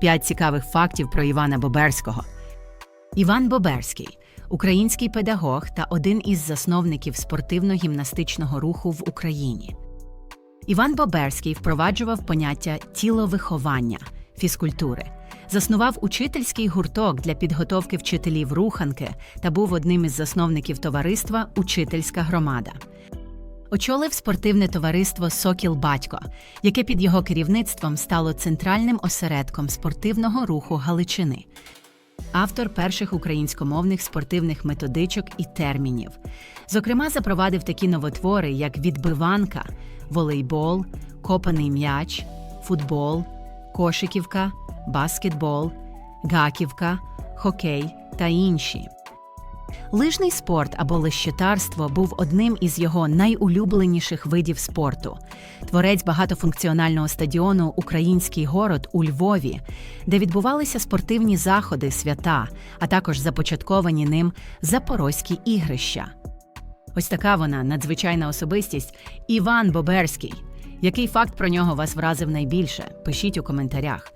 П'ять цікавих фактів про Івана Боберського. Іван Боберський український педагог та один із засновників спортивно-гімнастичного руху в Україні. Іван Боберський впроваджував поняття тіловиховання, фізкультури, заснував учительський гурток для підготовки вчителів руханки та був одним із засновників товариства Учительська громада. Очолив спортивне товариство Сокіл Батько, яке під його керівництвом стало центральним осередком спортивного руху Галичини. Автор перших українськомовних спортивних методичок і термінів. Зокрема, запровадив такі новотвори, як відбиванка, волейбол, копаний м'яч, футбол, кошиківка, баскетбол, гаківка, хокей та інші. Лижний спорт або лещетарство був одним із його найулюбленіших видів спорту. Творець багатофункціонального стадіону Український город у Львові, де відбувалися спортивні заходи, свята, а також започатковані ним запорозькі ігрища. Ось така вона надзвичайна особистість Іван Боберський. Який факт про нього вас вразив найбільше? Пишіть у коментарях.